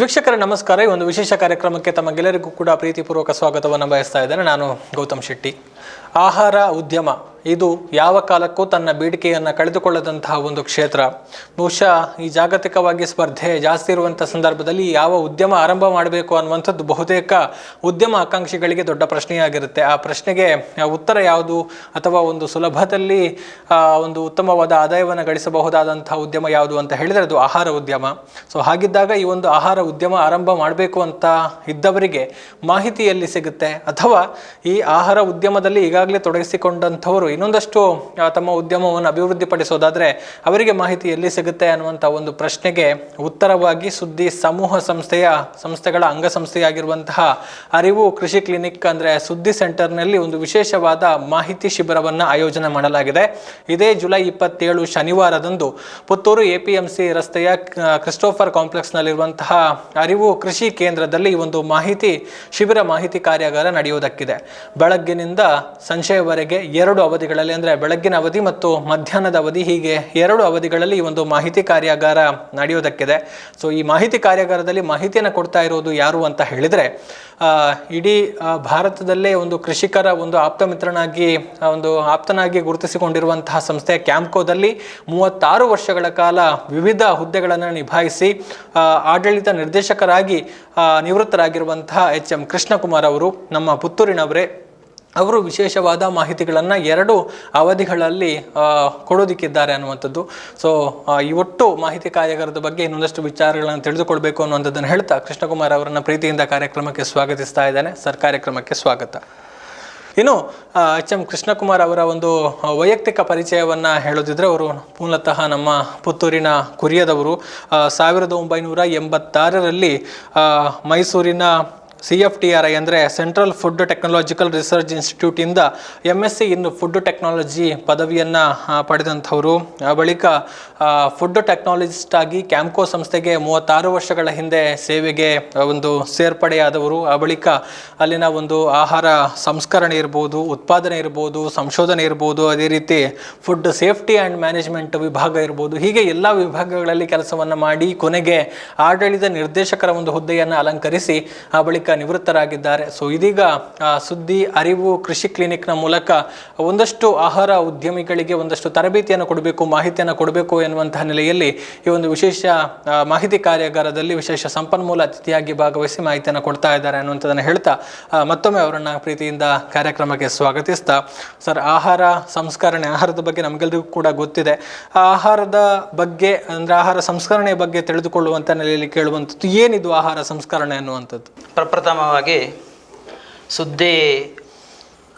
ವೀಕ್ಷಕರ, ನಮಸ್ಕಾರ. ಈ ಒಂದು ವಿಶೇಷ ಕಾರ್ಯಕ್ರಮಕ್ಕೆ ತಮಗೆಲ್ಲರಿಗೂ ಕೂಡ ಪ್ರೀತಿಪೂರ್ವಕ ಸ್ವಾಗತವನ್ನು ಬಯಸ್ತಾ ಇದ್ದೇನೆ. ನಾನು ಗೌತಮ್ ಶೆಟ್ಟಿ. ಆಹಾರ ಉದ್ಯಮ ಇದು ಯಾವ ಕಾಲಕ್ಕೂ ತನ್ನ ಬೇಡಿಕೆಯನ್ನು ಕಳೆದುಕೊಳ್ಳದಂತಹ ಒಂದು ಕ್ಷೇತ್ರ. ಬಹುಶಃ ಈ ಜಾಗತಿಕವಾಗಿ ಸ್ಪರ್ಧೆ ಜಾಸ್ತಿ ಇರುವಂಥ ಸಂದರ್ಭದಲ್ಲಿ ಯಾವ ಉದ್ಯಮ ಆರಂಭ ಮಾಡಬೇಕು ಅನ್ನುವಂಥದ್ದು ಬಹುತೇಕ ಉದ್ಯಮ ಆಕಾಂಕ್ಷಿಗಳಿಗೆ ದೊಡ್ಡ ಪ್ರಶ್ನೆಯಾಗಿರುತ್ತೆ. ಆ ಪ್ರಶ್ನೆಗೆ ಉತ್ತರ ಯಾವುದು ಅಥವಾ ಒಂದು ಸುಲಭದಲ್ಲಿ ಒಂದು ಉತ್ತಮವಾದ ಆದಾಯವನ್ನು ಗಳಿಸಬಹುದಾದಂತಹ ಉದ್ಯಮ ಯಾವುದು ಅಂತ ಹೇಳಿದರೆ ಅದು ಆಹಾರ ಉದ್ಯಮ. ಸೊ, ಹಾಗಿದ್ದಾಗ ಈ ಒಂದು ಆಹಾರ ಉದ್ಯಮ ಆರಂಭ ಮಾಡಬೇಕು ಅಂತ ಇದ್ದವರಿಗೆ ಮಾಹಿತಿ ಎಲ್ಲಿ ಸಿಗುತ್ತೆ. ಅಥವಾ ಈ ಆಹಾರ ಉದ್ಯಮದಲ್ಲಿ ಈಗಾಗಲೇ ತೊಡಗಿಸಿಕೊಂಡಂಥವರು ಇನ್ನೊಂದಷ್ಟು ತಮ್ಮ ಉದ್ಯಮವನ್ನು ಅಭಿವೃದ್ಧಿಪಡಿಸೋದಾದರೆ ಅವರಿಗೆ ಮಾಹಿತಿ ಎಲ್ಲಿ ಸಿಗುತ್ತೆ ಅನ್ನುವಂಥ ಒಂದು ಪ್ರಶ್ನೆಗೆ ಉತ್ತರವಾಗಿ ಸುದ್ದಿ ಸಮೂಹ ಸಂಸ್ಥೆಯ, ಸಂಸ್ಥೆಗಳ ಅಂಗಸಂಸ್ಥೆಯಾಗಿರುವಂತಹ ಅರಿವು ಕೃಷಿ ಕ್ಲಿನಿಕ್ ಅಂದರೆ ಸುದ್ದಿ ಸೆಂಟರ್ನಲ್ಲಿ ಒಂದು ವಿಶೇಷವಾದ ಮಾಹಿತಿ ಶಿಬಿರವನ್ನು ಆಯೋಜನೆ ಮಾಡಲಾಗಿದೆ. ಇದೇ ಜುಲೈ ಇಪ್ಪತ್ತೇಳು ಶನಿವಾರದಂದು Puttur A P M C ರಸ್ತೆಯ ಕ್ರಿಸ್ಟೋಫರ್ ಕ್ರಿಸ್ಟೋಫರ್ ಕಾಂಪ್ಲೆಕ್ಸ್ನಲ್ಲಿರುವಂತಹ ಅರಿವು ಕೃಷಿ ಕೇಂದ್ರದಲ್ಲಿ ಒಂದು ಮಾಹಿತಿ, ಶಿಬಿರ ಮಾಹಿತಿ ಕಾರ್ಯಾಗಾರ ನಡೆಯುವುದಕ್ಕಿದೆ. ಬೆಳಗ್ಗಿನಿಂದ ಸಂಜೆಯವರೆಗೆ ಎರಡು ಅವಧಿಗಳಲ್ಲಿ ಅಂದರೆ ಬೆಳಗ್ಗಿನ ಅವಧಿ ಮತ್ತು ಮಧ್ಯಾಹ್ನದ ಅವಧಿ ಹೀಗೆ ಎರಡು ಅವಧಿಗಳಲ್ಲಿ ಈ ಒಂದು ಮಾಹಿತಿ ಕಾರ್ಯಾಗಾರ ನಡೆಯೋದಕ್ಕಿದೆ. ಸೊ ಈ ಮಾಹಿತಿ ಕಾರ್ಯಾಗಾರದಲ್ಲಿ ಮಾಹಿತಿಯನ್ನು ಕೊಡ್ತಾ ಇರೋದು ಯಾರು ಅಂತ ಹೇಳಿದರೆ ಇಡೀ ಭಾರತದಲ್ಲೇ ಒಂದು ಕೃಷಿಕರ ಒಂದು ಆಪ್ತ ಮಿತ್ರನಾಗಿ ಒಂದು ಆಪ್ತನಾಗಿ ಗುರುತಿಸಿಕೊಂಡಿರುವಂತಹ ಸಂಸ್ಥೆ ಕ್ಯಾಂಪ್ಕೋದಲ್ಲಿ ಮೂವತ್ತಾರು ವರ್ಷಗಳ ಕಾಲ ವಿವಿಧ ಹುದ್ದೆಗಳನ್ನು ನಿಭಾಯಿಸಿ ಆಡಳಿತ ನಿರ್ದೇಶಕರಾಗಿ ನಿವೃತ್ತರಾಗಿರುವಂತಹ ಎಚ್ ಎಂ ಕೃಷ್ಣಕುಮಾರ್ ಅವರು ನಮ್ಮ ಪುತ್ತೂರಿನವರೇ ಅವರು ವಿಶೇಷವಾದ ಮಾಹಿತಿಗಳನ್ನು ಎರಡು ಅವಧಿಗಳಲ್ಲಿ ಕೊಡೋದಿಕ್ಕಿದ್ದಾರೆ ಅನ್ನುವಂಥದ್ದು. ಸೊ ಈ ಒಟ್ಟು ಮಾಹಿತಿ ಕಾರ್ಯಾಗಾರದ ಬಗ್ಗೆ ಇನ್ನೊಂದಷ್ಟು ವಿಚಾರಗಳನ್ನು ತಿಳಿದುಕೊಳ್ಬೇಕು ಅನ್ನುವಂಥದ್ದನ್ನು ಹೇಳ್ತಾ ಕೃಷ್ಣಕುಮಾರ್ ಅವರನ್ನು ಪ್ರೀತಿಯಿಂದ ಕಾರ್ಯಕ್ರಮಕ್ಕೆ ಸ್ವಾಗತಿಸ್ತಾ ಇದ್ದಾನೆ. ಸರ್, ಕಾರ್ಯಕ್ರಮಕ್ಕೆ ಸ್ವಾಗತ. ಇನ್ನು ಎಚ್ ಎಂ ಕೃಷ್ಣಕುಮಾರ್ ಅವರ ಒಂದು ವೈಯಕ್ತಿಕ ಪರಿಚಯವನ್ನು ಹೇಳೋದಿದ್ರೆ ಅವರು ಮೂಲತಃ ನಮ್ಮ ಪುತ್ತೂರಿನ ಕುರಿಯದವರು. ಸಾವಿರದ ಒಂಬೈನೂರ ಎಂಬತ್ತಾರರಲ್ಲಿ ಮೈಸೂರಿನ C F T R I ಅಂದರೆ ಸೆಂಟ್ರಲ್ ಫುಡ್ ಟೆಕ್ನಾಲಜಿಕಲ್ ರಿಸರ್ಚ್ ಇನ್ಸ್ಟಿಟ್ಯೂಟಿಂದ ಎಂ ಎಸ್ ಸಿ ಇನ್ನು ಫುಡ್ ಟೆಕ್ನಾಲಜಿ ಪದವಿಯನ್ನು ಪಡೆದಂಥವರು. ಬಳಿಕ ಫುಡ್ ಟೆಕ್ನಾಲಜಿಸ್ಟ್ ಆಗಿ ಕ್ಯಾಂಪ್ಕೋ ಸಂಸ್ಥೆಗೆ ಮೂವತ್ತಾರು ವರ್ಷಗಳ ಹಿಂದೆ ಸೇವೆಗೆ ಒಂದು ಸೇರ್ಪಡೆಯಾದವರು. ಆ, ಬಳಿಕ ಅಲ್ಲಿನ ಒಂದು ಆಹಾರ ಸಂಸ್ಕರಣೆ ಇರ್ಬೋದು, ಉತ್ಪಾದನೆ ಇರ್ಬೋದು, ಸಂಶೋಧನೆ ಇರ್ಬೋದು, ಅದೇ ರೀತಿ ಫುಡ್ ಸೇಫ್ಟಿ ಆ್ಯಂಡ್ ಮ್ಯಾನೇಜ್ಮೆಂಟ್ ವಿಭಾಗ ಇರ್ಬೋದು. ಹೀಗೆ ಎಲ್ಲ ವಿಭಾಗಗಳಲ್ಲಿ ಕೆಲಸವನ್ನು ಮಾಡಿ ಕೊನೆಗೆ ಆಡಳಿತ ನಿರ್ದೇಶಕರ ಒಂದು ಹುದ್ದೆಯನ್ನು ಅಲಂಕರಿಸಿ, ಆ, ಬಳಿಕ ನಿವೃತ್ತರಾಗಿದ್ದಾರೆ. ಸೊ ಇದೀಗ ಸುದ್ದಿ, ಅರಿವು, ಕೃಷಿ ಕ್ಲಿನಿಕ್ನ ಮೂಲಕ ಒಂದಷ್ಟು ಆಹಾರ ಉದ್ಯಮಿಗಳಿಗೆ ಒಂದಷ್ಟು ತರಬೇತಿಯನ್ನು ಕೊಡಬೇಕು, ಮಾಹಿತಿಯನ್ನು ಕೊಡಬೇಕು ಎನ್ನುವಂತಹ ನೆಲೆಯಲ್ಲಿ ಈ ಒಂದು ವಿಶೇಷ ಮಾಹಿತಿ ಕಾರ್ಯಾಗಾರದಲ್ಲಿ ವಿಶೇಷ ಸಂಪನ್ಮೂಲ ಅತಿಥಿಯಾಗಿ ಭಾಗವಹಿಸಿ ಮಾಹಿತಿಯನ್ನು ಕೊಡ್ತಾ ಇದ್ದಾರೆ ಅನ್ನುವಂಥದ್ದನ್ನು ಹೇಳ್ತಾ ಮತ್ತೊಮ್ಮೆ ಅವರನ್ನು ಪ್ರೀತಿಯಿಂದ ಕಾರ್ಯಕ್ರಮಕ್ಕೆ ಸ್ವಾಗತಿಸ್ತಾ, ಸರ್, ಆಹಾರ ಸಂಸ್ಕರಣೆ, ಆಹಾರದ ಬಗ್ಗೆ ನಮಗೆಲ್ಲರಿಗೂ ಕೂಡ ಗೊತ್ತಿದೆ. ಆಹಾರದ ಬಗ್ಗೆ, ಅಂದ್ರೆ ಆಹಾರ ಸಂಸ್ಕರಣೆಯ ಬಗ್ಗೆ ತಿಳಿದುಕೊಳ್ಳುವಂತ ನೆಲೆಯಲ್ಲಿ ಕೇಳುವಂಥದ್ದು ಏನಿದು ಆಹಾರ ಸಂಸ್ಕರಣೆ ಅನ್ನುವಂಥದ್ದು? ಪ್ರಪ್ರಥಮವಾಗಿ ಸುದ್ದಿ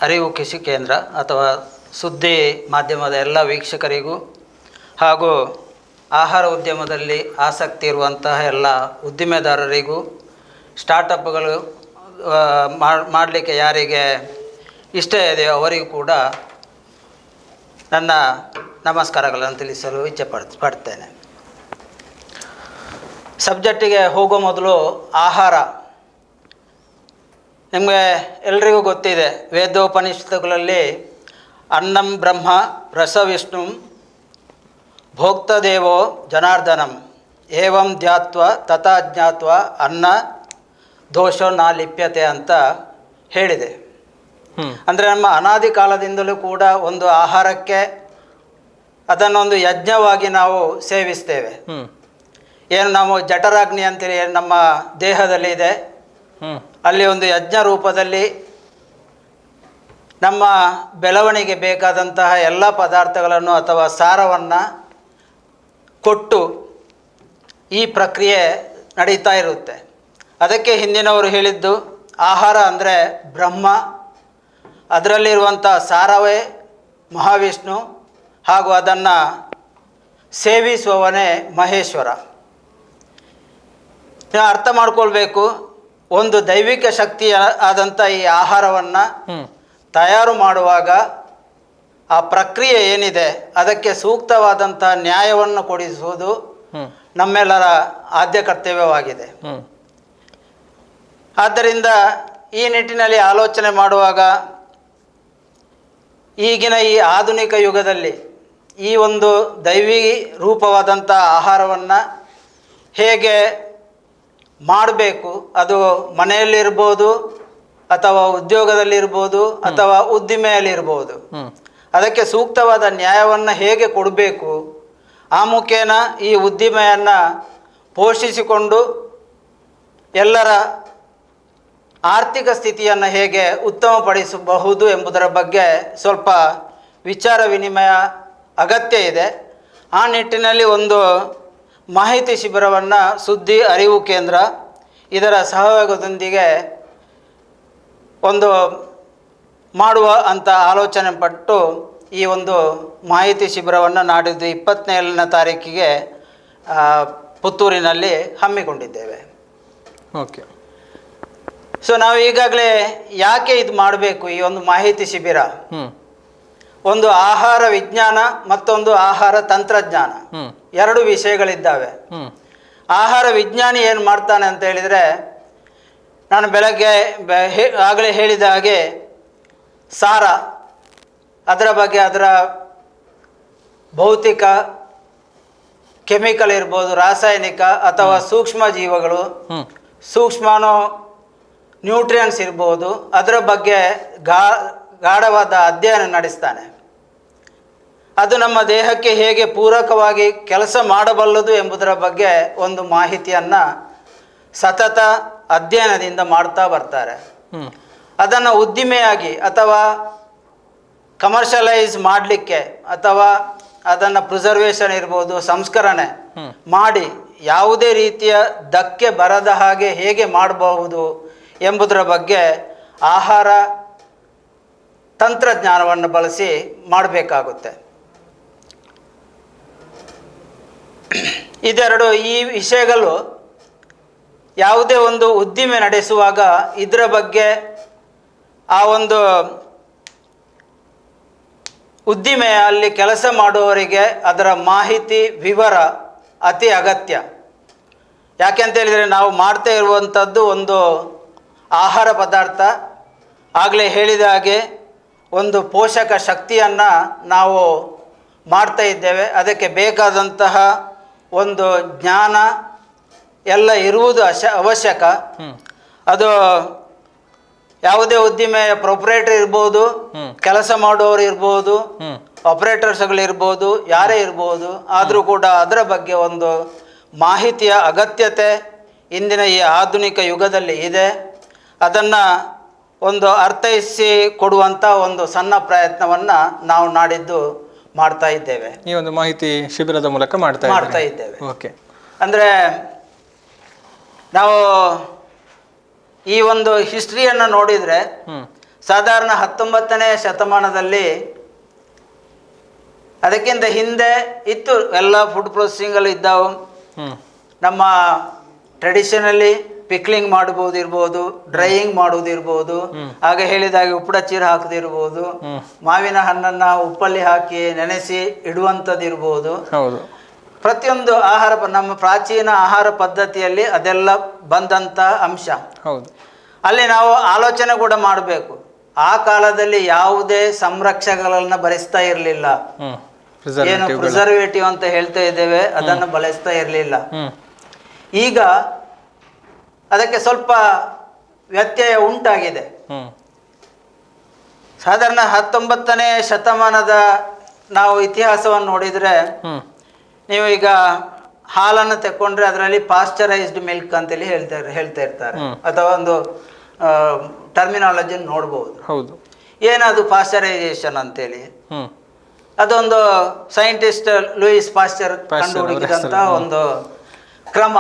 ಅರಿವು ಕೃಷಿ ಕೇಂದ್ರ ಅಥವಾ ಸುದ್ದಿ ಮಾಧ್ಯಮದ ಎಲ್ಲ ವೀಕ್ಷಕರಿಗೂ ಹಾಗೂ ಆಹಾರ ಉದ್ಯಮದಲ್ಲಿ ಆಸಕ್ತಿ ಇರುವಂತಹ ಎಲ್ಲ ಉದ್ದಿಮೆದಾರರಿಗೂ, ಸ್ಟಾರ್ಟಪ್ಗಳು ಮಾಡಲಿಕ್ಕೆ ಯಾರಿಗೆ ಇಷ್ಟ ಇದೆಯೋ ಅವರಿಗೂ ಕೂಡ ನನ್ನ ನಮಸ್ಕಾರಗಳನ್ನು ತಿಳಿಸಲು ಇಚ್ಛೆ ಪಡ್, ಪಡ್ತೇನೆ. ಸಬ್ಜೆಕ್ಟಿಗೆ ಹೋಗೋ ಮೊದಲು ಆಹಾರ ನಿಮಗೆ ಎಲ್ರಿಗೂ ಗೊತ್ತಿದೆ ವೇದೋಪನಿಷತ್ತುಗಳಲ್ಲಿ ಅನ್ನಂ ಬ್ರಹ್ಮ ರಸ ವಿಷ್ಣು ಭೋಕ್ತದೇವೋ ಜನಾರ್ದನಂ ಏವಂ ಧ್ಯಾತ್ವ ತಥಾ ಜ್ಞಾತ್ವ ಅನ್ನ ದೋಷೋ ನಾ ಲಿಪ್ಯತೆ ಅಂತ ಹೇಳಿದೆ. ಅಂದರೆ ನಮ್ಮ ಅನಾದಿ ಕಾಲದಿಂದಲೂ ಕೂಡ ಒಂದು ಆಹಾರಕ್ಕೆ ಅದನ್ನೊಂದು ಯಜ್ಞವಾಗಿ ನಾವು ಸೇವಿಸ್ತೇವೆ. ಏನು ನಾವು ಜಠರಾಗ್ನಿ ಅಂತೇಳಿ ಏನು ನಮ್ಮ ದೇಹದಲ್ಲಿ ಇದೆ ಅಲ್ಲಿ ಒಂದು ಯಜ್ಞ ರೂಪದಲ್ಲಿ ನಮ್ಮ ಬೆಳವಣಿಗೆ ಬೇಕಾದಂತಹ ಎಲ್ಲ ಪದಾರ್ಥಗಳನ್ನು ಅಥವಾ ಸಾರವನ್ನು ಕೊಟ್ಟು ಈ ಪ್ರಕ್ರಿಯೆ ನಡೀತಾ ಇರುತ್ತೆ. ಅದಕ್ಕೆ ಹಿಂದಿನವರು ಹೇಳಿದ್ದು ಆಹಾರ ಅಂದರೆ ಬ್ರಹ್ಮ ಅದರಲ್ಲಿರುವಂಥ ಸಾರವೇ ಮಹಾವಿಷ್ಣು ಹಾಗೂ ಅದನ್ನು ಸೇವಿಸುವವನೇ ಮಹೇಶ್ವರ. ಅರ್ಥ ಮಾಡ್ಕೊಳ್ಬೇಕು ಒಂದು ದೈವಿಕ ಶಕ್ತಿ ಆದಂಥ ಈ ಆಹಾರವನ್ನು ತಯಾರು ಮಾಡುವಾಗ ಆ ಪ್ರಕ್ರಿಯೆ ಏನಿದೆ ಅದಕ್ಕೆ ಸೂಕ್ತವಾದಂಥ ನ್ಯಾಯವನ್ನು ಕೊಡಿಸುವುದು ನಮ್ಮೆಲ್ಲರ ಆದ್ಯ ಕರ್ತವ್ಯವಾಗಿದೆ. ಆದ್ದರಿಂದ ಈ ನಿಟ್ಟಿನಲ್ಲಿ ಆಲೋಚನೆ ಮಾಡುವಾಗ ಈಗಿನ ಈ ಆಧುನಿಕ ಯುಗದಲ್ಲಿ ಈ ಒಂದು ದೈವಿ ರೂಪವಾದಂಥ ಆಹಾರವನ್ನು ಹೇಗೆ ಮಾಡಬೇಕು. ಅದು ಮನೆಯಲ್ಲಿರ್ಬೋದು ಅಥವಾ ಉದ್ಯೋಗದಲ್ಲಿರ್ಬೋದು ಅಥವಾ ಉದ್ದಿಮೆಯಲ್ಲಿರ್ಬೋದು. ಅದಕ್ಕೆ ಸೂಕ್ತವಾದ ನ್ಯಾಯವನ್ನು ಹೇಗೆ ಕೊಡಬೇಕು? ಆ ಮುಖೇನ ಈ ಉದ್ದಿಮೆಯನ್ನು ಪೋಷಿಸಿಕೊಂಡು ಎಲ್ಲರ ಆರ್ಥಿಕ ಸ್ಥಿತಿಯನ್ನು ಹೇಗೆ ಉತ್ತಮಪಡಿಸಬಹುದು ಎಂಬುದರ ಬಗ್ಗೆ ಸ್ವಲ್ಪ ವಿಚಾರ ವಿನಿಮಯ ಅಗತ್ಯ ಇದೆ. ಆ ನಿಟ್ಟಿನಲ್ಲಿ ಒಂದು ಮಾಹಿತಿ ಶಿಬಿರವನ್ನು ಸುದ್ದಿ ಅರಿವು ಕೇಂದ್ರ ಇದರ ಸಹಯೋಗದೊಂದಿಗೆ ಒಂದು ಮಾಡುವ ಅಂತ ಆಲೋಚನೆ ಪಟ್ಟು ಈ ಒಂದು ಮಾಹಿತಿ ಶಿಬಿರವನ್ನು ನಾಡಿದ್ದು ಇಪ್ಪತ್ತನೇಳನೇ ತಾರೀಕಿಗೆ ಪುತ್ತೂರಿನಲ್ಲಿ ಹಮ್ಮಿಕೊಂಡಿದ್ದೇವೆ. ಓಕೆ. ಸೊ ನಾವು ಈಗಾಗಲೇ ಯಾಕೆ ಇದು ಮಾಡಬೇಕು ಈ ಒಂದು ಮಾಹಿತಿ ಶಿಬಿರ? ಒಂದು ಆಹಾರ ವಿಜ್ಞಾನ ಮತ್ತೊಂದು ಆಹಾರ ತಂತ್ರಜ್ಞಾನ. ಎರಡು ವಿಷಯಗಳಿದ್ದಾವೆ. ಆಹಾರ ವಿಜ್ಞಾನಿ ಏನು ಮಾಡ್ತಾನೆ ಅಂತ ಹೇಳಿದರೆ ನಾನು ಬೆಳಗ್ಗೆ ಆಗಲೇ ಹೇಳಿದ ಹಾಗೆ ಸಾರ ಅದರ ಬಗ್ಗೆ ಅದರ ಭೌತಿಕ ಕೆಮಿಕಲ್ ಇರ್ಬೋದು ರಾಸಾಯನಿಕ ಅಥವಾ ಸೂಕ್ಷ್ಮ ಜೀವಗಳು ಸೂಕ್ಷ್ಮಾನು ನ್ಯೂಟ್ರಿಯನ್ಸ್ ಇರ್ಬೋದು ಅದರ ಬಗ್ಗೆ ಗಾ ಗಾಢವಾದ ಅಧ್ಯಯನ ನಡೆಸ್ತಾನೆ. ಅದು ನಮ್ಮ ದೇಹಕ್ಕೆ ಹೇಗೆ ಪೂರಕವಾಗಿ ಕೆಲಸ ಮಾಡಬಲ್ಲದು ಎಂಬುದರ ಬಗ್ಗೆ ಒಂದು ಮಾಹಿತಿಯನ್ನು ಸತತ ಅಧ್ಯಯನದಿಂದ ಮಾಡ್ತಾ ಬರ್ತಾರೆ. ಅದನ್ನು ಉದ್ದಿಮೆಯಾಗಿ ಅಥವಾ ಕಮರ್ಷಿಯಲೈಸ್ ಮಾಡಲಿಕ್ಕೆ ಅಥವಾ ಅದನ್ನು ಪ್ರಿಸರ್ವೇಷನ್ ಇರ್ಬೋದು ಸಂಸ್ಕರಣೆ ಮಾಡಿ ಯಾವುದೇ ರೀತಿಯ ಧಕ್ಕೆ ಬರದ ಹಾಗೆ ಹೇಗೆ ಮಾಡಬಹುದು ಎಂಬುದರ ಬಗ್ಗೆ ಆಹಾರ ತಂತ್ರಜ್ಞಾನವನ್ನು ಬಳಸಿ ಮಾಡಬೇಕಾಗುತ್ತೆ. ಇದೆರಡು ಈ ವಿಷಯಗಳು ಯಾವುದೇ ಒಂದು ಉದ್ದಿಮೆ ನಡೆಸುವಾಗ ಇದರ ಬಗ್ಗೆ ಆ ಒಂದು ಉದ್ದಿಮೆಯಲ್ಲಿ ಕೆಲಸ ಮಾಡುವವರಿಗೆ ಅದರ ಮಾಹಿತಿ, ವಿವರ ಅತಿ ಅಗತ್ಯ. ಯಾಕೆಂತ ಹೇಳಿದರೆ ನಾವು ಮಾಡ್ತಾ ಇರುವಂಥದ್ದು ಒಂದು ಆಹಾರ ಪದಾರ್ಥ. ಆಗಲೇ ಹೇಳಿದ ಹಾಗೆ ಒಂದು ಪೋಷಕ ಶಕ್ತಿಯನ್ನು ನಾವು ಮಾಡ್ತಾ ಇದ್ದೇವೆ. ಅದಕ್ಕೆ ಬೇಕಾದಂತಹ ಒಂದು ಜ್ಞಾನ ಎಲ್ಲ ಇರುವುದು ಅಶ ಅವಶ್ಯಕ. ಅದು ಯಾವುದೇ ಉದ್ದಿಮೆಯ ಪ್ರೊಪ್ರೇಟರ್ ಇರ್ಬೋದು ಕೆಲಸ ಮಾಡುವವರು ಇರ್ಬೋದು ಆಪರೇಟರ್ಸ್ಗಳಿರ್ಬೋದು ಯಾರೇ ಇರ್ಬೋದು ಆದರೂ ಕೂಡ ಅದರ ಬಗ್ಗೆ ಒಂದು ಮಾಹಿತಿಯ ಅಗತ್ಯತೆ ಇಂದಿನ ಈ ಆಧುನಿಕ ಯುಗದಲ್ಲಿ ಇದೆ. ಅದನ್ನು ಒಂದು ಅರ್ಥೈಸಿ ಕೊಡುವಂಥ ಒಂದು ಸಣ್ಣ ಪ್ರಯತ್ನವನ್ನು ನಾವು ನಾಡಿದ್ದು ಮಾಡ್ತಾ ಇದ್ದೇವೆ. ಈ ಒಂದು ಮಾಹಿತಿ ಶಿಬಿರದ ಮೂಲಕ ಮಾಡ್ತಾ ಮಾಡ್ತಾ ಇದ್ದೇವೆ. ಓಕೆ. ಅಂದರೆ ನಾವು ಈ ಒಂದು ಹಿಸ್ಟ್ರಿಯನ್ನು ನೋಡಿದರೆ ಸಾಧಾರಣ ಹತ್ತೊಂಬತ್ತನೇ ಶತಮಾನದಲ್ಲಿ ಅದಕ್ಕಿಂತ ಹಿಂದೆ ಇತ್ತು ಎಲ್ಲ ಫುಡ್ ಪ್ರೊಸೆಸಿಂಗಲ್ಲಿ ಇದ್ದಾವೆ. ನಮ್ಮ ಟ್ರೆಡಿಷನಲಿ ಪಿಕ್ಲಿಂಗ್ ಮಾಡಬಹುದಿರ್ಬೋದು ಡ್ರೈಯಿಂಗ್ ಮಾಡುವುದಿರ್ಬೋದು ಆಗ ಹೇಳಿದಾಗ ಉಪ್ಪಡ ಚೀರ ಹಾಕುದಿರ್ಬೋದು ಮಾವಿನ ಹಣ್ಣನ್ನ ಉಪ್ಪಲ್ಲಿ ಹಾಕಿ ನೆನೆಸಿ ಇಡುವಂಥದ್ದಿರ್ಬೋದು. ಹೌದು. ಪ್ರತಿಯೊಂದು ಆಹಾರ ನಮ್ಮ ಪ್ರಾಚೀನ ಆಹಾರ ಪದ್ಧತಿಯಲ್ಲಿ ಅದೆಲ್ಲ ಬಂದಂತ ಅಂಶ. ಹೌದು. ಅಲ್ಲಿ ನಾವು ಆಲೋಚನೆ ಕೂಡ ಮಾಡಬೇಕು. ಆ ಕಾಲದಲ್ಲಿ ಯಾವುದೇ ಸಂರಕ್ಷಕಗಳನ್ನ ಬರೆಸ್ತಾ ಇರಲಿಲ್ಲ. ಏನು ಪ್ರಿಸರ್ವೇಟಿವ್ ಅಂತ ಹೇಳ್ತಾ ಇದ್ದೇವೆ ಅದನ್ನು ಬಳಸ್ತಾ ಇರಲಿಲ್ಲ. ಈಗ ಅದಕ್ಕೆ ಸ್ವಲ್ಪ ವ್ಯತ್ಯಯ ಉಂಟಾಗಿದೆ. ಸಾಧಾರಣ ಹತ್ತೊಂಬತ್ತನೇ ಶತಮಾನದ ನಾವು ಇತಿಹಾಸವನ್ನು ನೋಡಿದರೆ ನೀವು ಈಗ ಹಾಲನ್ನು ತಕೊಂಡ್ರೆ ಅದರಲ್ಲಿ ಪಾಶ್ಚರೈಸ್ಡ್ ಮಿಲ್ಕ್ ಅಂತೇಳಿ ಹೇಳ್ತಾ ಹೇಳ್ತಾ ಇರ್ತಾರೆ. ಅಥವಾ ಒಂದು ಟರ್ಮಿನಾಲಜಿ ನೋಡ್ಬೋದು. ಹೌದು. ಏನದು ಪಾಶ್ಚರೈಸೇಷನ್ ಅಂತೇಳಿ. ಅದೊಂದು ಸೈಂಟಿಸ್ಟ್ ಲೂಯಿಸ್ ಪಾಶ್ಚರ್ ಕಂಡುಹಿಡಿದಂತ ಒಂದು ಕ್ರಮ.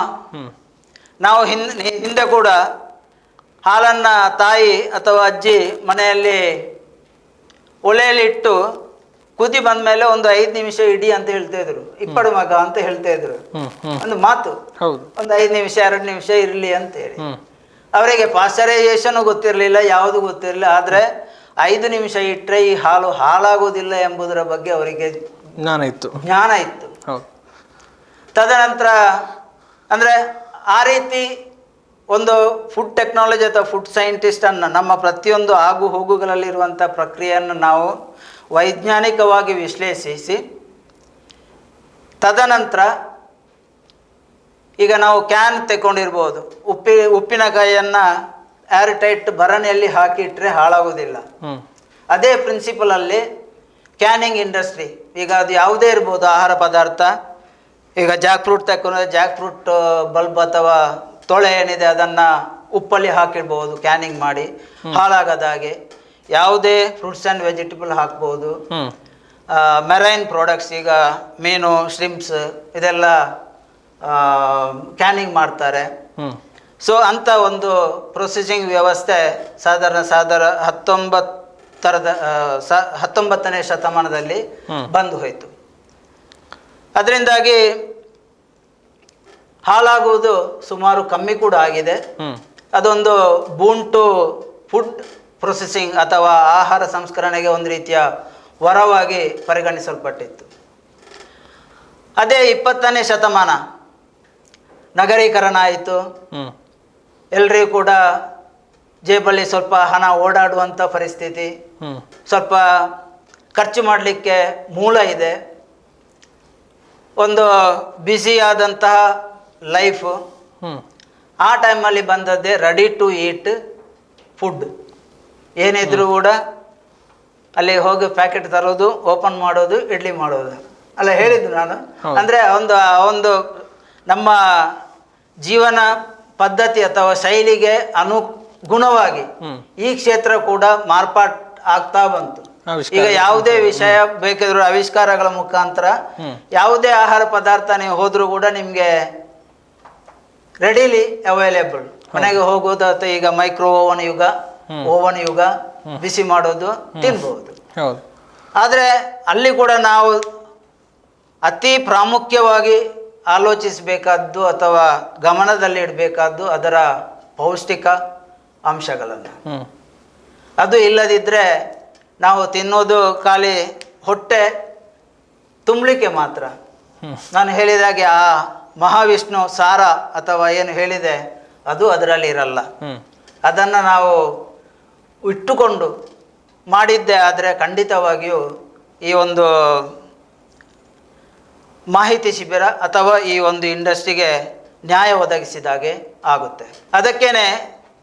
ನಾವು ಹಿಂದೆ ಹಿಂದೆ ಕೂಡ ಹಾಲನ್ನು ತಾಯಿ ಅಥವಾ ಅಜ್ಜಿ ಮನೆಯಲ್ಲಿ ಒಲೆಯಲ್ಲಿಟ್ಟು ಕುದಿ ಬಂದ ಮೇಲೆ ಒಂದು ಐದು ನಿಮಿಷ ಇಡಿ ಅಂತ ಹೇಳ್ತಾ ಇದ್ರು. ಇಪ್ಪಡು ಮಗ ಅಂತ ಹೇಳ್ತಾ ಇದ್ರು. ಒಂದು ಮಾತು. ಒಂದು ಐದು ನಿಮಿಷ ಎರಡು ನಿಮಿಷ ಇರಲಿ ಅಂತ ಹೇಳಿ ಅವರಿಗೆ ಪಾಶ್ಚರೈಸೇಷನ್ ಗೊತ್ತಿರಲಿಲ್ಲ ಯಾವುದು ಗೊತ್ತಿರಲಿಲ್ಲ. ಆದರೆ ಐದು ನಿಮಿಷ ಇಟ್ಟರೆ ಈ ಹಾಲು ಹಾಳಾಗೋದಿಲ್ಲ ಎಂಬುದರ ಬಗ್ಗೆ ಅವರಿಗೆ ಜ್ಞಾನ ಇತ್ತು. ಜ್ಞಾನ ಇತ್ತು. ತದನಂತರ ಅಂದರೆ ಆ ರೀತಿ ಒಂದು ಫುಡ್ ಟೆಕ್ನಾಲಜಿ ಅಥವಾ ಫುಡ್ ಸೈಂಟಿಸ್ಟನ್ನು ನಮ್ಮ ಪ್ರತಿಯೊಂದು ಆಗು ಹೋಗುಗಳಲ್ಲಿರುವಂಥ ಪ್ರಕ್ರಿಯೆಯನ್ನು ನಾವು ವೈಜ್ಞಾನಿಕವಾಗಿ ವಿಶ್ಲೇಷಿಸಿ ತದನಂತರ ಈಗ ನಾವು ಕ್ಯಾನ್ ತೆಕ್ಕೊಂಡಿರ್ಬೋದು. ಉಪ್ಪಿ ಉಪ್ಪಿನಕಾಯಿಯನ್ನು ಏರ್ ಟೈಟ್ ಭರಣಿಯಲ್ಲಿ ಹಾಕಿಟ್ರೆ ಹಾಳಾಗೋದಿಲ್ಲ. ಅದೇ ಪ್ರಿನ್ಸಿಪಲಲ್ಲಿ ಕ್ಯಾನಿಂಗ್ ಇಂಡಸ್ಟ್ರಿ ಈಗ ಅದು ಯಾವುದೇ ಇರ್ಬೋದು ಆಹಾರ ಪದಾರ್ಥ. ಈಗ ಜಾಕ್ ಫ್ರೂಟ್ ತಕ್ಕೊಂಡ್ರೆ ಜಾಕ್ ಫ್ರೂಟ್ ಬಲ್ಬ್ ಅಥವಾ ತೊಳೆ ಏನಿದೆ ಅದನ್ನು ಉಪ್ಪಲ್ಲಿ ಹಾಕಿಡ್ಬೋದು ಕ್ಯಾನಿಂಗ್ ಮಾಡಿ. ಹಾಳಾಗದ ಹಾಗೆ ಯಾವುದೇ ಫ್ರೂಟ್ಸ್ ಆ್ಯಂಡ್ ವೆಜಿಟೇಬಲ್ ಹಾಕ್ಬೋದು. ಮೆರೈನ್ ಪ್ರಾಡಕ್ಟ್ಸ್ ಈಗ ಮೀನು ಶ್ರಿಮ್ಸ್ ಇದೆಲ್ಲ ಕ್ಯಾನಿಂಗ್ ಮಾಡ್ತಾರೆ. ಸೊ ಅಂಥ ಒಂದು ಪ್ರೊಸೆಸಿಂಗ್ ವ್ಯವಸ್ಥೆ ಸಾಧಾರಣ ಸಾಧಾರಣ ಹತ್ತೊಂಬತ್ತರದ ಸ ಹತ್ತೊಂಬತ್ತನೇ ಶತಮಾನದಲ್ಲಿ. ಬಂದು ಹೋಯಿತು. ಅದರಿಂದಾಗಿ ಹಾಳಾಗುವುದು ಸುಮಾರು ಕಮ್ಮಿ ಕೂಡ ಆಗಿದೆ. ಅದೊಂದು ಬೂಂಟು ಫುಡ್ ಪ್ರೊಸೆಸಿಂಗ್ ಅಥವಾ ಆಹಾರ ಸಂಸ್ಕರಣೆಗೆ ಒಂದು ರೀತಿಯ ವರವಾಗಿ ಪರಿಗಣಿಸಲ್ಪಟ್ಟಿತ್ತು. ಅದೇ ಇಪ್ಪತ್ತನೇ ಶತಮಾನ ನಗರೀಕರಣ ಆಯಿತು. ಎಲ್ಲರಿಗೂ ಎಲ್ರಿಗೂ ಕೂಡ ಜೇಬಲ್ಲಿ ಸ್ವಲ್ಪ ಹಣ ಓಡಾಡುವಂಥ ಪರಿಸ್ಥಿತಿ. ಸ್ವಲ್ಪ ಖರ್ಚು ಮಾಡಲಿಕ್ಕೆ ಮೂಲ ಇದೆ. ಒಂದು ಬ್ಯುಸಿಯಾದಂತಹ ಲೈಫು ಲೈಫ್ ಆ ಟೈಮಲ್ಲಿ ಬಂದದ್ದೇ ರೆಡಿ ಟು ಈಟ್ ಫುಡ್ ಏನಿದ್ರು ಕೂಡ ಅಲ್ಲಿ ಹೋಗಿ ಪ್ಯಾಕೆಟ್ ತರೋದು ಓಪನ್ ಮಾಡೋದು ಇಡ್ಲಿ ಮಾಡೋದು. ಅಲ್ಲ ಹೇಳಿದ್ದು ನಾನು. ಅಂದರೆ ಒಂದು ಒಂದು ನಮ್ಮ ಜೀವನ ಪದ್ಧತಿ ಅಥವಾ ಶೈಲಿಗೆ ಅನುಗುಣವಾಗಿ ಈ ಕ್ಷೇತ್ರ ಕೂಡ ಮಾರ್ಪಾಟ್ ಆಗ್ತಾ ಬಂತು. ಈಗ ಯಾವುದೇ ವಿಷಯ ಬೇಕಿದ್ರು ಆವಿಷ್ಕಾರಗಳ ಮುಖಾಂತರ ಯಾವುದೇ ಆಹಾರ ಪದಾರ್ಥ ನೀವು ಹೋದ್ರೂ ಕೂಡ ನಿಮ್ಗೆ ರೆಡಿಲಿ ಅವೈಲೇಬಲ್ ಮನೆಗೆ ಹೋಗೋದು ಅಥವಾ ಈಗ ಮೈಕ್ರೋ ಓವನ್ ಯುಗ ಓವನ್ ಯುಗ ಬಿಸಿ ಮಾಡೋದು ತಿನ್ಬಹುದು ಹೌದು. ಆದರೆ ಅಲ್ಲಿ ಕೂಡ ನಾವು ಅತಿ ಪ್ರಾಮುಖ್ಯವಾಗಿ ಆಲೋಚಿಸಬೇಕಾದ್ದು ಅಥವಾ ಗಮನದಲ್ಲಿ ಇಡಬೇಕಾದ್ದು ಅದರ ಪೌಷ್ಟಿಕ ಅಂಶಗಳನ್ನು. ಅದು ಇಲ್ಲದಿದ್ದರೆ ನಾವು ತಿನ್ನೋದು ಖಾಲಿ ಹೊಟ್ಟೆ ತುಂಬಲಿಕ್ಕೆ ಮಾತ್ರ. ನಾನು ಹೇಳಿದಾಗೆ ಆ ಮಹಾವಿಷ್ಣು ಸಾರ ಅಥವಾ ಏನು ಹೇಳಿದೆ ಅದು ಅದರಲ್ಲಿ ಇರಲ್ಲ. ಅದನ್ನು ನಾವು ಇಟ್ಟುಕೊಂಡು ಮಾಡಿದ್ದೆ ಆದರೆ ಖಂಡಿತವಾಗಿಯೂ ಈ ಒಂದು ಮಾಹಿತಿ ಶಿಬಿರ ಅಥವಾ ಈ ಒಂದು ಇಂಡಸ್ಟ್ರಿಗೆ ನ್ಯಾಯ ಒದಗಿಸಿದಾಗೆ ಆಗುತ್ತೆ. ಅದಕ್ಕೇನೆ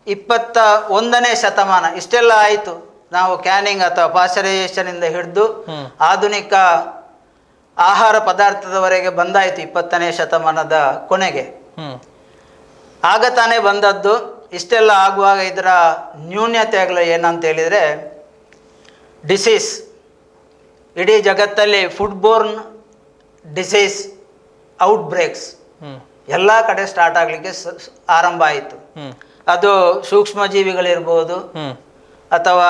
ಇಪ್ಪತ್ತ ಒಂದನೇ ಶತಮಾನ ಇಷ್ಟೆಲ್ಲ ಆಯಿತು. ನಾವು ಕ್ಯಾನಿಂಗ್ ಅಥವಾ ಪಾಶ್ಚರೈಸೇಷನಿಂದ ಹಿಡಿದು ಆಧುನಿಕ ಆಹಾರ ಪದಾರ್ಥದವರೆಗೆ ಬಂದಾಯಿತು ಇಪ್ಪತ್ತನೇ ಶತಮಾನದ ಕೊನೆಗೆ. ಆಗ ತಾನೇ ಬಂದದ್ದು. ಇಷ್ಟೆಲ್ಲ ಆಗುವಾಗ ಇದರ ನ್ಯೂನ್ಯತೆಗಳು ಏನಂತ ಹೇಳಿದರೆ ಡಿಸೀಸ್ ಇಡೀ ಜಗತ್ತಲ್ಲಿ ಫುಡ್ಬೋರ್ನ್ ಡಿಸೀಸ್ ಔಟ್ಬ್ರೇಕ್ಸ್ ಹ್ಮ್. ಎಲ್ಲ ಕಡೆ ಸ್ಟಾರ್ಟ್ ಆಗಲಿಕ್ಕೆ ಆರಂಭ ಆಯಿತು. ಅದು ಸೂಕ್ಷ್ಮಜೀವಿಗಳಿರ್ಬೋದು ಹ್ಮ್. ಅಥವಾ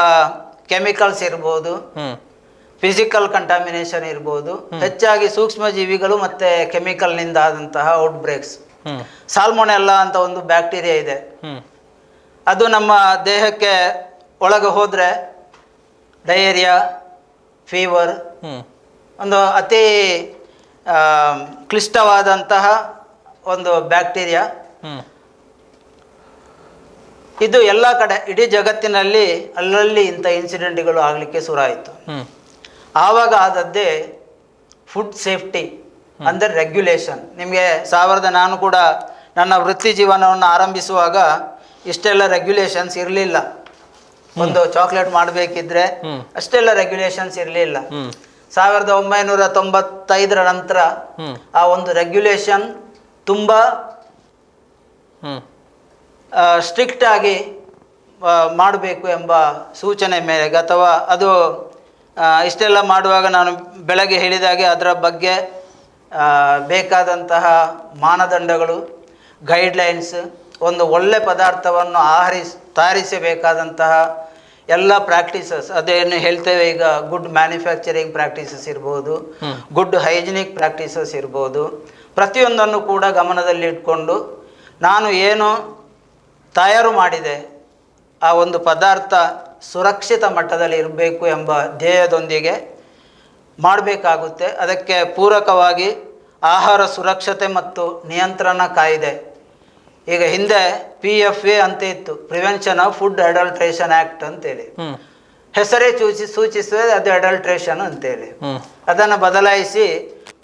ಕೆಮಿಕಲ್ಸ್ ಇರ್ಬೋದು ಫಿಸಿಕಲ್ ಕಂಟಾಮಿನೇಷನ್ ಇರ್ಬೋದು ಹೆಚ್ಚಾಗಿ ಸೂಕ್ಷ್ಮ ಜೀವಿಗಳು ಮತ್ತೆ ಕೆಮಿಕಲ್ನಿಂದ ಆದಂತಹ ಔಟ್ ಬ್ರೇಕ್ಸ್ ಸಾಲ್ಮೊನೆಲ್ಲ ಅಂತ ಒಂದು ಬ್ಯಾಕ್ಟೀರಿಯಾ ಇದೆ. ಅದು ನಮ್ಮ ದೇಹಕ್ಕೆ ಒಳಗೆ ಹೋದರೆ ಡಯೇರಿಯಾ ಫೀವರ್ ಒಂದು ಅತಿ ಕ್ಲಿಷ್ಟವಾದಂತಹ ಒಂದು ಬ್ಯಾಕ್ಟೀರಿಯಾ ಇದು ಎಲ್ಲ ಕಡೆ ಇಡೀ ಜಗತ್ತಿನಲ್ಲಿ ಅಲ್ಲಲ್ಲಿ ಇಂಥ ಇನ್ಸಿಡೆಂಟ್ಗಳು ಆಗಲಿಕ್ಕೆ ಶುರುವಾಯಿತು. ಆವಾಗ ಆದದ್ದೇ ಫುಡ್ ಸೇಫ್ಟಿ ಅಂದರೆ ರೆಗ್ಯುಲೇಷನ್ ನಿಮಗೆ ಸಾವಿರದ ನಾನು ಕೂಡ ನನ್ನ ವೃತ್ತಿ ಜೀವನವನ್ನು ಆರಂಭಿಸುವಾಗ ಇಷ್ಟೆಲ್ಲ ರೆಗ್ಯುಲೇಷನ್ಸ್ ಇರಲಿಲ್ಲ. ಒಂದು ಚಾಕ್ಲೇಟ್ ಮಾಡಬೇಕಿದ್ರೆ ಅಷ್ಟೆಲ್ಲ ರೆಗ್ಯುಲೇಷನ್ಸ್ ಇರಲಿಲ್ಲ. ಸಾವಿರದ ಒಂಬೈನೂರ ತೊಂಬತ್ತೈದರ ನಂತರ ಆ ಒಂದು ರೆಗ್ಯುಲೇಷನ್ ತುಂಬ ಸ್ಟ್ರಿಕ್ಟ್ ಆಗಿ ಮಾಡಬೇಕು ಎಂಬ ಸೂಚನೆ ಮೇರೆಗೆ ಅಥವಾ ಅದು ಇಷ್ಟೆಲ್ಲ ಮಾಡುವಾಗ ನಾನು ಬೆಳಗ್ಗೆ ಹೇಳಿದಾಗೆ ಅದರ ಬಗ್ಗೆ ಬೇಕಾದಂತಹ ಮಾನದಂಡಗಳು ಗೈಡ್ಲೈನ್ಸ್ ಒಂದು ಒಳ್ಳೆ ಪದಾರ್ಥವನ್ನು ಆಹರಿಸ್ ತಯಾರಿಸಬೇಕಾದಂತಹ ಎಲ್ಲ ಪ್ರಾಕ್ಟೀಸಸ್ ಅದೇನು ಹೇಳ್ತೇವೆ ಈಗ ಗುಡ್ ಮ್ಯಾನುಫ್ಯಾಕ್ಚರಿಂಗ್ ಪ್ರಾಕ್ಟೀಸಸ್ ಇರ್ಬೋದು ಗುಡ್ ಹೈಜಿನಿಕ್ ಪ್ರಾಕ್ಟೀಸಸ್ ಇರ್ಬೋದು ಪ್ರತಿಯೊಂದನ್ನು ಕೂಡ ಗಮನದಲ್ಲಿ ಇಟ್ಕೊಂಡು ನಾನು ಏನು ತಯಾರು ಮಾಡಿದೆ. ಆ ಒಂದು ಪದಾರ್ಥ ಸುರಕ್ಷಿತ ಮಟ್ಟದಲ್ಲಿ ಇರಬೇಕು ಎಂಬ ಧ್ಯೇಯದೊಂದಿಗೆ ಮಾಡಬೇಕಾಗುತ್ತೆ. ಅದಕ್ಕೆ ಪೂರಕವಾಗಿ ಆಹಾರ ಸುರಕ್ಷತೆ ಮತ್ತು ನಿಯಂತ್ರಣ ಕಾಯಿದೆ. ಈಗ ಹಿಂದೆ ಪಿ ಎಫ್ ಎ ಅಂತ ಇತ್ತು. Prevention of food adulteration act ಅಂತೇಳಿ ಹೆಸರೇ ಸೂಚಿ ಸೂಚಿಸಿದ್ರೆ ಅದು ಅಡಲ್ಟ್ರೇಷನ್ ಅಂತೇಳಿ ಅದನ್ನು ಬದಲಾಯಿಸಿ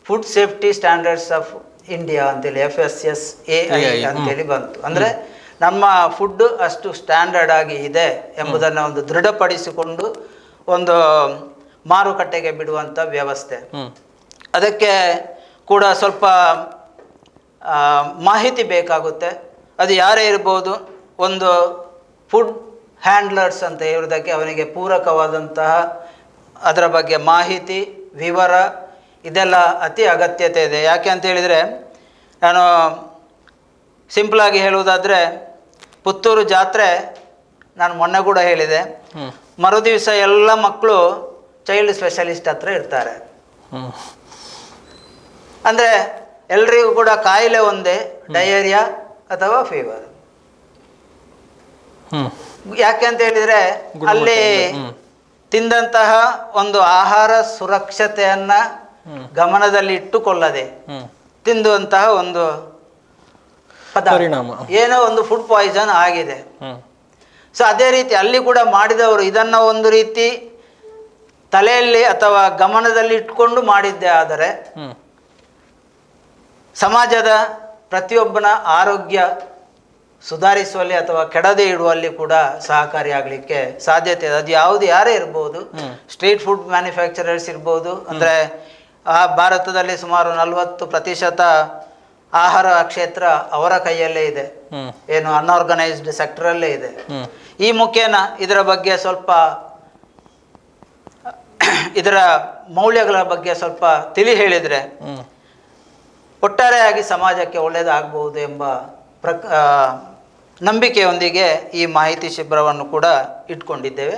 food safety standards of India ಅಂತೇಳಿ F S S A I ಅಂತೇಳಿ ಬಂತು. ಅಂದರೆ ನಮ್ಮ ಫುಡ್ ಅಷ್ಟು ಸ್ಟ್ಯಾಂಡರ್ಡ್ ಆಗಿ ಇದೆ ಎಂಬುದನ್ನು ಒಂದು ದೃಢಪಡಿಸಿಕೊಂಡು ಒಂದು ಮಾರುಕಟ್ಟೆಗೆ ಬಿಡುವಂಥ ವ್ಯವಸ್ಥೆ. ಅದಕ್ಕೆ ಕೂಡ ಸ್ವಲ್ಪ ಮಾಹಿತಿ ಬೇಕಾಗುತ್ತೆ. ಅದು ಯಾರೇ ಇರ್ಬೋದು ಒಂದು ಫುಡ್ ಹ್ಯಾಂಡ್ಲರ್ಸ್ ಅಂತ ಹೇಳೋದಕ್ಕೆ ಅವನಿಗೆ ಪೂರಕವಾದಂತಹ ಅದರ ಬಗ್ಗೆ ಮಾಹಿತಿ ವಿವರ ಇದೆಲ್ಲ ಅತಿ ಅಗತ್ಯತೆ ಇದೆ. ಯಾಕೆ ಅಂತ ಹೇಳಿದರೆ ನಾನು ಸಿಂಪಲಾಗಿ ಹೇಳುವುದಾದರೆ ಪುತ್ತೂರು ಜಾತ್ರೆ ನಾನು ಮೊನ್ನೆ ಕೂಡ ಹೇಳಿದೆ. ಮರುದಿವಸ ಎಲ್ಲ ಮಕ್ಕಳು ಚೈಲ್ಡ್ ಸ್ಪೆಷಲಿಸ್ಟ್ ಹತ್ರ ಇರ್ತಾರೆ. ಅಂದರೆ ಎಲ್ರಿಗೂ ಕೂಡ ಕಾಯಿಲೆ ಒಂದೇ ಡಯೇರಿಯಾ ಅಥವಾ ಫೀವರ್ ಯಾಕೆ ಅಂತ ಹೇಳಿದರೆ ಅಲ್ಲಿ. ತಿಂದಂತಹ ಒಂದು ಆಹಾರ ಸುರಕ್ಷತೆಯನ್ನು ಗಮನದಲ್ಲಿ ಇಟ್ಟುಕೊಳ್ಳದೆ ತಿಂದುವಂತಹ ಒಂದು ಪರಿಣಾಮ. ಏನೋ ಒಂದು ಫುಡ್ ಪಾಯ್ಸನ್ ಆಗಿದೆ. ಸೊ ಅದೇ ರೀತಿ ಅಲ್ಲಿ ಕೂಡ ಮಾಡಿದವರು ಇದನ್ನ ಒಂದು ರೀತಿ ತಲೆಯಲ್ಲಿ ಅಥವಾ ಗಮನದಲ್ಲಿ ಇಟ್ಕೊಂಡು ಮಾಡಿದ್ದೆ ಆದರೆ ಸಮಾಜದ ಪ್ರತಿಯೊಬ್ಬನ ಆರೋಗ್ಯ ಸುಧಾರಿಸುವಲ್ಲಿ ಅಥವಾ ಕೆಡದೆ ಇಡುವಲ್ಲಿ ಕೂಡ ಸಹಕಾರಿಯಾಗಲಿಕ್ಕೆ ಸಾಧ್ಯತೆ ಇದೆ. ಅದು ಯಾವುದು ಯಾರೇ ಇರ್ಬೋದು. ಸ್ಟ್ರೀಟ್ ಫುಡ್ ಮ್ಯಾನುಫ್ಯಾಕ್ಚರರ್ಸ್ ಇರ್ಬೋದು. ಅಂದರೆ ಆ ಭಾರತದಲ್ಲಿ ಸುಮಾರು ನಲವತ್ತು ಪ್ರತಿಶತ ಆಹಾರ ಕ್ಷೇತ್ರ ಅವರ ಕೈಯಲ್ಲೇ ಇದೆ. ಏನು ಅನ್ಆರ್ಗನೈಸ್ಡ್ ಸೆಕ್ಟರಲ್ಲೇ ಇದೆ. ಈ ಮುಖೇನ ಇದರ ಬಗ್ಗೆ ಸ್ವಲ್ಪ ಇದರ ಮೌಲ್ಯಗಳ ಬಗ್ಗೆ ಸ್ವಲ್ಪ ತಿಳಿ ಹೇಳಿದರೆ ಒಟ್ಟಾರೆಯಾಗಿ ಸಮಾಜಕ್ಕೆ ಒಳ್ಳೆಯದಾಗಬಹುದು ಎಂಬ ಪ್ರಕ್ ನಂಬಿಕೆಯೊಂದಿಗೆ ಈ ಮಾಹಿತಿ ಶಿಬಿರವನ್ನು ಕೂಡ ಇಟ್ಕೊಂಡಿದ್ದೇವೆ.